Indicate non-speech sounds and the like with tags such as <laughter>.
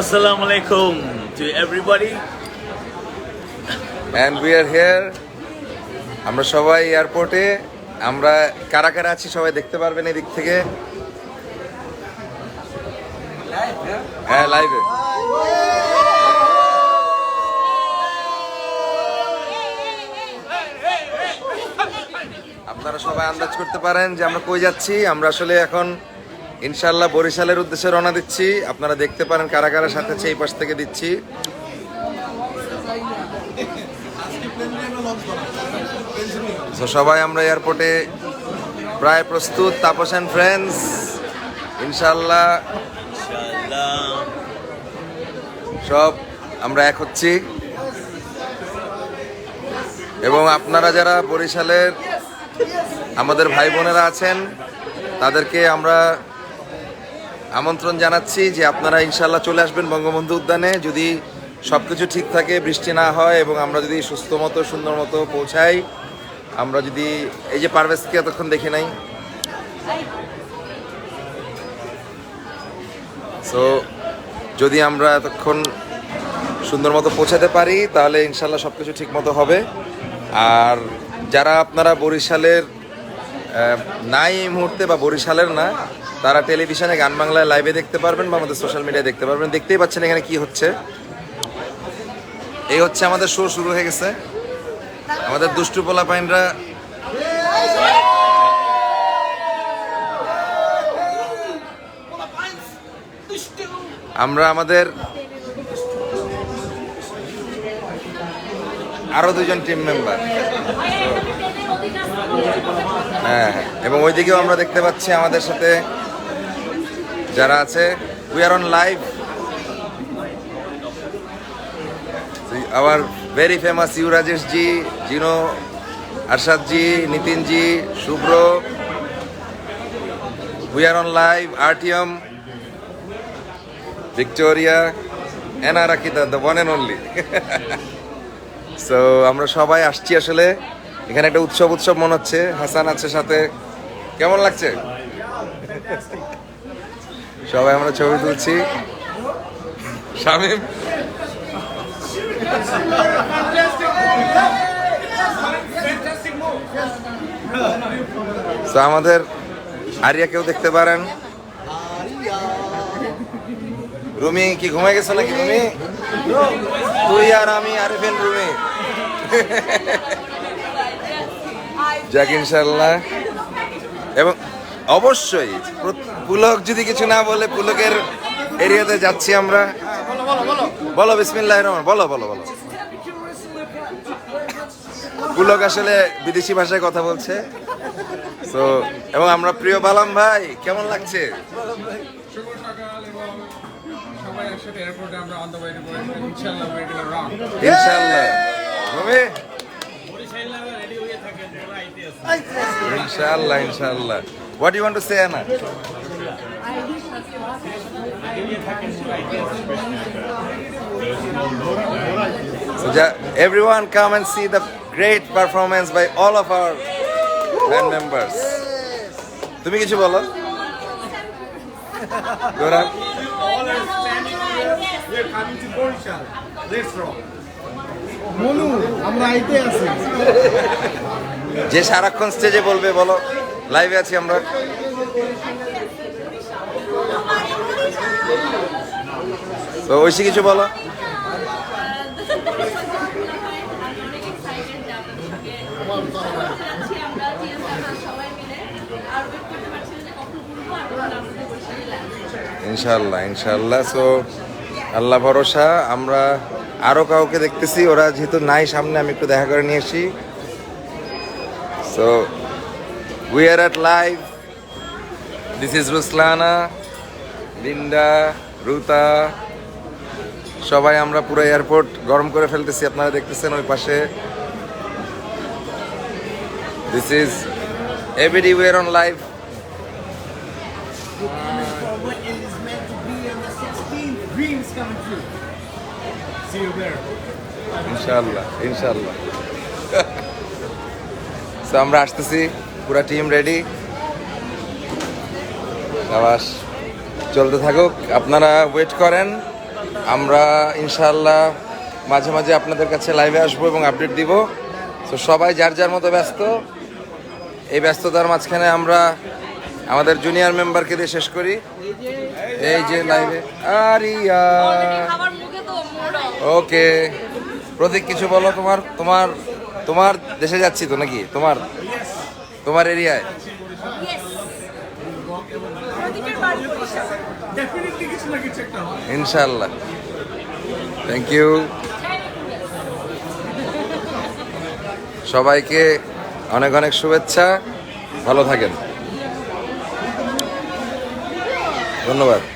Assalamu alaikum to everybody. And we are here আমরা সবাই এয়ারপোর্টে আমরা কারা কারা আছি সবাই দেখতে পারবেন এদিক থেকে। হ্যাঁ লাইভে আপনারা সবাই আন্দাজ করতে পারেন যে আমরা কই যাচ্ছি। আমরা আসলে এখন ইনশাল্লাহ বরিশালের উদ্দেশ্যে রওনা দিচ্ছি। আপনারা দেখতে পারেন কারা কারা সাথে আছে, এই পাশ থেকে দিচ্ছি। সবাই আমরা এয়ারপোর্টে প্রায় প্রস্তুত, তাপস অ্যান্ড ফ্রেন্ডস ইনশাল্লাহ সব আমরা এক হচ্ছি। এবং আপনারা যারা বরিশালের আমাদের ভাই বোনেরা আছেন, তাদেরকে আমরা আমন্ত্রণ জানাচ্ছি যে আপনারা ইনশাল্লাহ চলে আসবেন বঙ্গবন্ধু উদ্যানে। যদি সব কিছু ঠিক থাকে, বৃষ্টি না হয় এবং আমরা যদি সুস্থ মতো, সুন্দর মতো পৌঁছাই, আমরা যদি এই যে পারভেজকে এতক্ষণ দেখে নাই। সো যদি আমরা এতক্ষণ সুন্দর মতো পৌঁছাতে পারি, তাহলে ইনশাল্লাহ সব কিছু ঠিক মতো হবে। আর যারা আপনারা বরিশালের নাই এই মুহূর্তে বা বরিশালের না, তারা টেলিভিশনে গান বাংলায় লাইভে দেখতে পারবেন বা আমাদের সোশ্যাল মিডিয়ায় দেখতে পারবেন। দেখতেই পাচ্ছেন এখানে কি হচ্ছে। এই হচ্ছে আমাদের শো শুরু হয়ে গেছে। আমাদের দুষ্টু পোলা পাইনরা আমরা আমাদের আরও দুজন টিম মেম্বার হ্যাঁ হ্যাঁ। এবং ওইদিকেও আমরা দেখতে পাচ্ছি আমাদের সাথে যারা আছে we are on live our very famous you Rajesh ji জিনো Arshad ji Nitin ji Shubhra we are on live RTM Victoria Ena রাকিদা the one and only so আমরা সবাই আসছি আসলে। এখানে একটা উৎসব উৎসব মনে হচ্ছে। হাসান আছে সাথে। কেমন লাগছে? সবাই আমরা ছবি তুলছি। শামিম? তো আমাদের দেখতে পারেন। রুমি, কি ঘুমাই গেছো নাকি রুমি? তুই আর আমি আরিফেন রুমি। যাক ইনশাল্লাহ এবং অবশ্যই পুলক যদি কিছু না বলে পুলকের এরিয়াতে যাচ্ছি আমরা। বলো বিসমিল্লাহ রহমান বলো বলো বলো। পুলক আসলে বিদেশি ভাষায় কথা বলছে। তো এবং আমরা প্রিয় বালাম ভাই কেমন লাগছে? শুভ ইনশাআল্লাহ ইনশাল্লাহ what you want to say আনা So everyone come and see the great performance by all of our band members. তুমি কিছু বলো? গোরা মনু, আমরা আইতে আছি। যে সারাক্ষণ স্টেজে বলবে, বলো লাইভে আছি আমরা। তো কিছু বলো। ইনশাল্লাহ ইনশাল্লাহ সো আল্লাহ ভরসা, আমরা আরও কাউকে দেখতেছি, ওরা যেহেতু নাই সামনে, আমি একটু দেখা করে নিয়ে আসি। So we are at live this is Ruslana Linda Ruta সবাই আমরা পুরো এয়ারপোর্ট গরম করে ফেলতেছি, আপনারা দেখতেছেন ওই পাশে this is everywhere on live what it is meant to be on the 16th dreams coming true. See you there. ইনশাল্লাহ ইনশাল্লাহ <laughs> তো আমরা আসতেছি পুরা টিম রেডি আবাস চলতে থাকুক। আপনারা ওয়েট করেন আমরা ইনশাল্লাহ মাঝে মাঝে আপনাদের কাছে লাইভে আসব এবং আপডেট দিব। তো সবাই যার যার মতো ব্যস্ত এই ব্যস্ততার মাঝখানে আমরা আমাদের জুনিয়র মেম্বারকে দিয়ে শেষ করি। এই যে লাইভে আরিয়া। ওকে প্রতীক কিছু বলো তোমার তোমার তোমার দেশে যাচ্ছি তো নাকি? তোমার তোমার এরিয়ায়? ইনশাল্লাহ থ্যাংক ইউ সবাইকে অনেক অনেক শুভেচ্ছা। ভালো থাকেন। ধন্যবাদ।